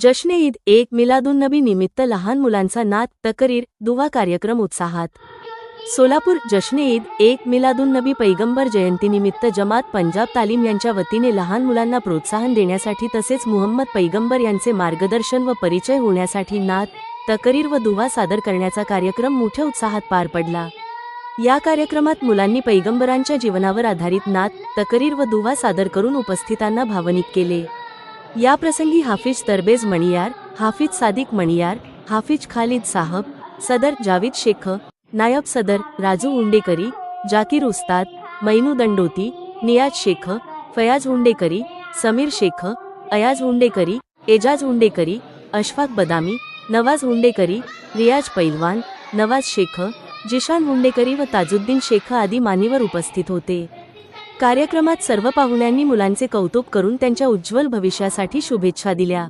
जश्न ईद एक मिलादुन्नबी निमित्त लहान मुलांचा नात तकरीर दुवा कार्यक्रम उत्साहात. सोलापूर जश्न ईद एक मिलादुन्नबी पैगंबर जयंतीनिमित्त जमात पंजाब तालीम यांच्या वतीने लहान मुलांना प्रोत्साहन देण्यासाठी तसेच मुहम्मद पैगंबर यांचे मार्गदर्शन व परिचय होण्यासाठी नात तकरीर व दुवा सादर करण्याचा कार्यक्रम मोठ्या उत्साहात पार पडला. या कार्यक्रमात मुलांनी पैगंबरांच्या जीवनावर आधारित नात तकरीर व दुवा सादर करून उपस्थितांना भावनिक केले. याप्रसंगी हाफिज तरबेज मणियार हाफिज सादिक मणियार हाफिज खालिद साहब सदर जावेद शेख नायब सदर राजू हुंडेकरी जाकीर उस्ताद मैनू दंडोती नियाज शेख फयाज हुंडेकरी समीर शेख अयाज हुंडेकरी एजाज हुंडेकरी अशफाक बदामी नवाज हुंडेकरी रियाज पैलवान नवाज शेख जिशान हुंडेकरी व ताजुद्दीन शेख आदी मान्यवर उपस्थित होते. कार्यक्रमात सर्व पाहुण्यांनी मुलांचे कौतुक करून त्यांच्या उज्ज्वल भविष्यासाठी शुभेच्छा दिल्या.